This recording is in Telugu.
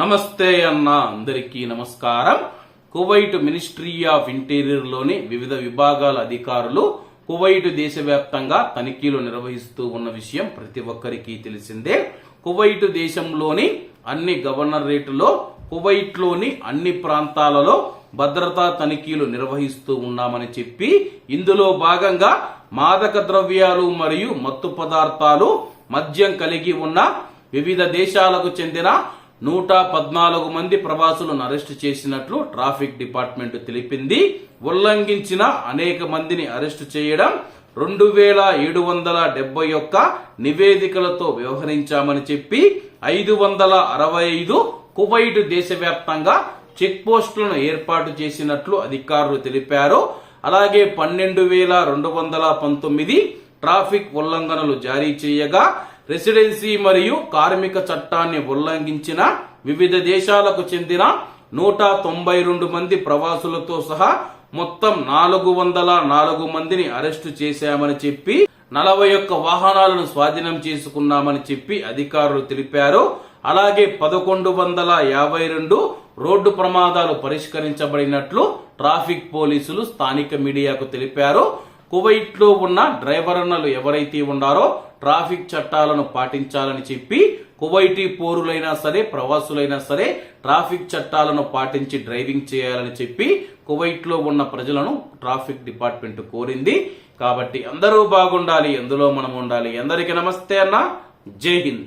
నమస్తే అన్న అందరికీ నమస్కారం. కువైట్ మినిస్ట్రీ ఆఫ్ ఇంటీరియర్లోని వివిధ విభాగాల అధికారులు కువైట్ దేశవ్యాప్తంగా తనిఖీలు నిర్వహిస్తూ ఉన్న విషయం ప్రతి ఒక్కరికి తెలిసిందే. కువైట్ దేశంలోని అన్ని గవర్నరేట్లో కువైట్లోని అన్ని ప్రాంతాలలో భద్రతా తనిఖీలు నిర్వహిస్తూ ఉన్నామని చెప్పి ఇందులో భాగంగా మాదక ద్రవ్యాలు మరియు మత్తు పదార్థాలు మద్యం కలిగి ఉన్న వివిధ దేశాలకు చెందిన నూట పద్నాలుగు మంది ప్రవాసులను అరెస్టు చేసినట్లు ట్రాఫిక్ డిపార్ట్మెంట్ తెలిపింది. ఉల్లంఘించిన అనేక మందిని అరెస్టు చేయడం రెండు వేల ఏడు వందల డెబ్బై ఒక్క నివేదికలతో వ్యవహరించామని చెప్పి ఐదు వందల అరవై ఐదు కువైట్ దేశవ్యాప్తంగా చెక్ పోస్టులను ఏర్పాటు చేసినట్లు అధికారులు తెలిపారు. అలాగే పన్నెండు వేల రెండు వందల పంతొమ్మిది ట్రాఫిక్ ఉల్లంఘనలు జారీ చేయగా రెసిడెన్సీ మరియు కార్మిక చట్టాన్ని ఉల్లంఘించిన వివిధ దేశాలకు చెందిన నూట తొంభై రెండు మంది ప్రవాసులతో సహా మొత్తం నాలుగు వందల నాలుగు మందిని అరెస్టు చేశామని చెప్పి నలభై ఒక్క వాహనాలను స్వాధీనం చేసుకున్నామని చెప్పి అధికారులు తెలిపారు. అలాగే పదకొండు వందల యాభై రెండు రోడ్డు ప్రమాదాలు పరిష్కరించబడినట్లు ట్రాఫిక్ పోలీసులు స్థానిక మీడియాకు తెలిపారు. కువైట్లో ఉన్న ఉన్న డ్రైవర్నలు ఎవరైతే ఉన్నారో ట్రాఫిక్ చట్టాలను పాటించాలని చెప్పి కువైటీ పోరులైనా సరే ప్రవాసులైనా సరే ట్రాఫిక్ చట్టాలను పాటించి డ్రైవింగ్ చేయాలని చెప్పి కువైట్లో ఉన్న ప్రజలను ట్రాఫిక్ డిపార్ట్మెంట్ కోరింది. కాబట్టి అందరూ బాగుండాలి ఎందులో మనం ఉండాలి. అందరికీ నమస్తే అన్న. జై హింద్.